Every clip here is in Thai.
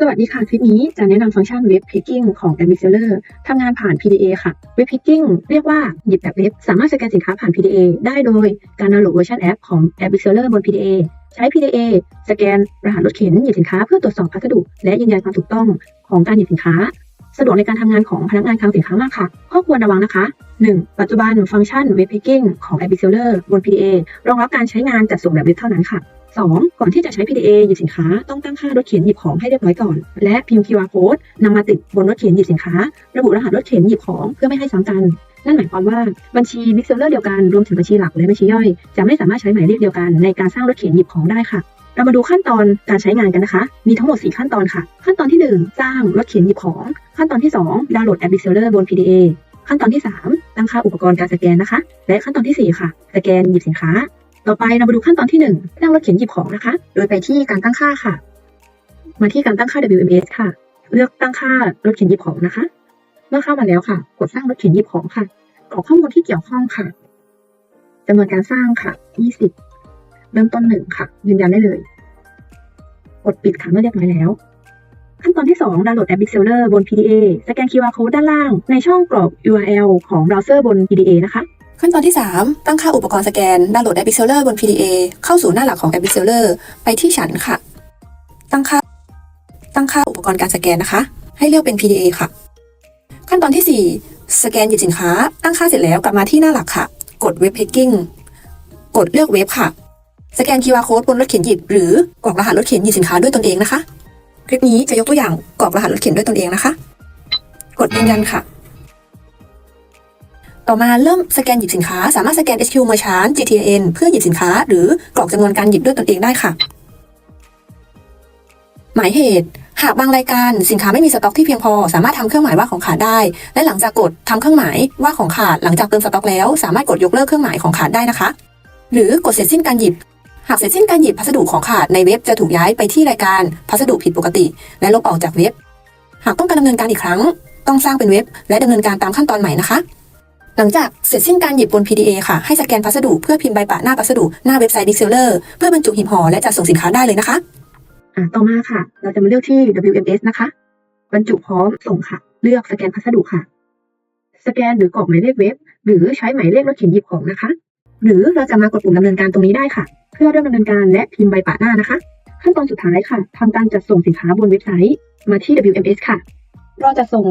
สวัสดีค่ะ คลิปนี้จะแนะนำฟังก์ชันเว็บพิกกิ้งของ a d m i s e l e r ทำงานผ่าน PDA ค่ะ เว็บพิกกิ้งเรียกว่าหยิบแบบเว็บ สามารถสแกนสินค้าผ่าน PDA ได้โดยการดาวน์โหลดเวอร์ชันแอปของ a d m i s e l e r บน PDA ใช้ PDA สแกนรหัสรถเข็นหยิบสินค้าเพื่อตรวจสอบพัสดุ และยืนยันความถูกต้องของการหยิบสินค้า สะดวกในการทำงานของพนักงานคลังสินค้ามากค่ะ ข้อควรระวังนะคะ 1. ปัจจุบันฟังก์ชันเว็บ Picking ของ a d m i s e l e r บน PDA รองรับการใช้งานจัดส่งแบบเว็บเท่านั้นค่ะ 2. ก่อนที่จะใช้ PDA หยิบสินค้าต้องตั้งค่ารถเข็นหยิบของให้เรียบร้อยก่อน และพิมพ์ QR code นำมาติดบนรถเข็นหยิบสินค้า ระบุรหัสรถเข็นหยิบของเพื่อไม่ให้ซ้ำกันนั่นหมายความว่าบัญชี Big Seller เดียวกันรวมถึงบัญชีหลักและบัญชีย่อย จะไม่สามารถใช้หมายเลขเดียวกันในการสร้างรถเข็นหยิบของได้ค่ะ เรามาดูขั้นตอนการใช้งานกันนะคะ มีทั้งหมด 4 ขั้นตอนค่ะ ขั้นตอนที่ 1 สร้างรถเข็นหยิบของ ขั้นตอนที่ 2 ดาวน์โหลดแอป Big Seller บน PDA ขั้นตอนที่ 3 ตั้งค่าอุปกรณ์การสแกนนะคะ และขั้นตอนที่ 4 ค่ะ สแกนหยิบสินค้า ต่อไปเรามาดูขั้นตอนที่1ตั้งรถเข็นหยิบของนะคะ โดยไปที่การตั้งค่าค่ะ มาที่การตั้งค่า WMS ค่ะ เลือกตั้งค่ารถเข็นหยิบของนะคะ เมื่อเข้ามาแล้วค่ะ กดสร้างรถเข็นหยิบของค่ะ กรอกข้อมูลที่เกี่ยวข้องค่ะจำนวนการสร้างค่ะ 20 เริ่มต้นหนึ่งค่ะ ยืนยันได้เลย กดปิดค่ะเมื่อเรียบร้อยแล้ว ขั้นตอนที่ 2 ดาวน์โหลดแอป Big Seller บน PDA สแกน QR Code ด้านล่าง ในช่องกรอก URL ของเบราว์เซอร์บน PDA นะคะขั้นตอนที่ 3 ตั้งค่าอุปกรณ์สแกนดาวน์โหลดแอป Big Seller บน PDA เข้าสู่หน้าหลักของแอป Big Seller ไปที่ฉันค่ะ ตั้งค่า ตั้งค่าอุปกรณ์การสแกนนะคะ ให้เลือกเป็น PDA ค่ะ ขั้นตอนที่ 4 สแกนหยิบสินค้า ตั้งค่าเสร็จแล้วกลับมาที่หน้าหลักค่ะ กด Web Picking กดเลือกเว็บค่ะ สแกน QR Code บนรถเข็นหยิบหรือกรอกรหัสรถเข็นหยิบสินค้าด้วยตนเองนะคะ คลิปนี้จะยกตัวอย่างกรอกรหัสรถเข็นด้วยตนเองนะคะ กดยืนยันค่ะ ต่อมาเริ่มสแกนหยิบสินค้า สามารถสแกน SQ Merchant GTN เพื่อหยิบสินค้า หรือกรอกจำนวนการหยิบด้วยตนเองได้ค่ะ หมายเหตุหากบางรายการสินค้าไม่มีสต็อกที่เพียงพอ สามารถทำเครื่องหมายว่าของขาดได้ และหลังจากกดทำเครื่องหมายว่าของขาดหลังจากเติมสต็อกแล้ว สามารถกดยกเลิกเครื่องหมายของขาดได้นะคะ หรือกดเสร็จสิ้นการหยิบ หากเสร็จสิ้นการหยิบพัสดุของขาดในเว็บจะถูกย้ายไปที่รายการพัสดุผิดปกติ และลบออกจากเว็บ หากต้องการดำเนินการอีกครั้ง ต้องสร้างเป็นเว็บ และดำเนินการตามขั้นตอนใหม่นะคะ หลังจากเสร็จสิ้นการหยิบบน PDA ค่ะ ให้สแกนพัสดุเพื่อพิมพ์ใบปะหน้าพัสดุหน้าเว็บไซต์ Big Seller เพื่อบรรจุหีบห่อและจัดส่งสินค้าได้เลยนะคะอ่าต่อมาค่ะ เราจะมาเลือกที่ WMS นะคะ บรรจุพร้อมส่งค่ะ เลือกสแกนพัสดุค่ะ สแกนหรือกรอกหมายเลขเว็บ หรือใช้หมายเลขรถเข็นหยิบของนะคะ หรือเราจะมากดปุ่มดำเนินการตรงนี้ได้ค่ะ พื่อเริ่มดำเนินการและพิมพ์ใบปะหน้านะคะ ขั้นตอนสุดท้ายค่ะทำการจัดส่งสินค้าบนเว็บไซต์มาที่ WMS ค่ะรอจัดส่ง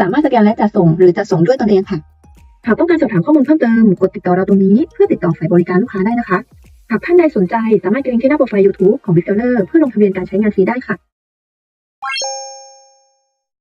สามารถสแกนและจัดส่งหรือจัดส่งด้วยตนเองค่ะหากต้องการสอบถามข้อมูลเพิ่มเติมกดติดต่อเราตรงนี้เพื่อติดต่อฝ่ายบริการลูกค้าได้นะคะหากท่านใดสนใจสามารถกดลิงก์ที่หน้าโปรไฟล์ YouTube ของ Big Seller เพื่อลงทะเบียนการใช้งานฟรีได้ค่ะ